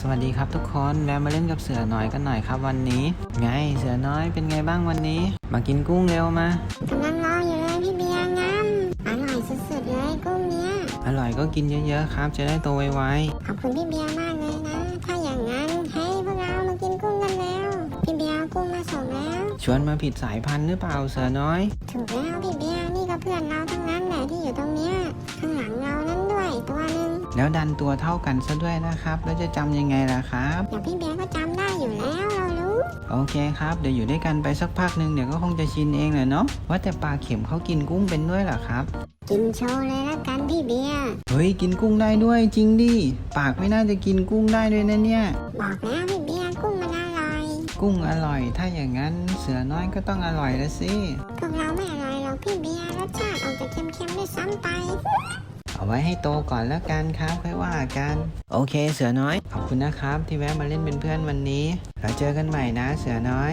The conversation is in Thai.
สวัสดีครับทุกคนแวะมาเล่นกับเสือน้อยกันหน่อยครับวันนี้ ไงเสือน้อยเป็นไงบ้างวันนี้ มากินกุ้งเร็วมากำลังรออยู่เลยพี่เบียร์งามอร่อยสุดๆเลยกุ้งเนี้ยอร่อยก็กินเยอะๆครับ จะได้โตไวขอบคุณพี่เบียร์มากเลยนะ ถ้าอย่างนั้นให้พวกเรามากินกุ้งกันแล้วพี่เบียร์เอากุ้งมาส่งแล้วๆชวนมาผิดสายพันธุ์หรือเปล่าเสือน้อย ถูกแล้วพี่เบียร์นี่ก็เพื่อนเราทั้งนั้นแหละที่อยู่ตรงเนี้ยข้าง แล้วดันตัวเท่ากันซะด้วยนะครับ แล้วจะจำยังไงล่ะครับเดี๋ยวพี่เบียร์ก็จำได้อยู่แล้วเรารู้โอเคครับ เดี๋ยวอยู่ด้วยกันไปสักพักหนึ่งเดี๋ยวก็คงจะชินเองแหละเนาะว่าแต่ปลาเข็มเขากินกุ้งเป็นด้วยเหรอครับ กินโชว์เลยละกันพี่เบียร์เฮ้ยกินกุ้งได้ด้วยจริงดิปากไม่น่าจะกินกุ้งได้ด้วยนะเนี่ย บอกแล้วพี่เบียร์กุ้งมันอร่อยกุ้งอร่อย ถ้าอย่างนั้นเสือน้อยก็ต้องอร่อยแล้วสิพวกเราไม่อร่อยหรอกพี่เบียร์รสชาติออกจะเค็มๆด้วยซ้ำไป เอาไว้ให้โตก่อนแล้วกันครับค่อยว่ากัน โอเค เสือน้อย ขอบคุณนะครับที่แวะมาเล่นเป็นเพื่อนวันนี้ เราเจอกันใหม่นะ เสือน้อย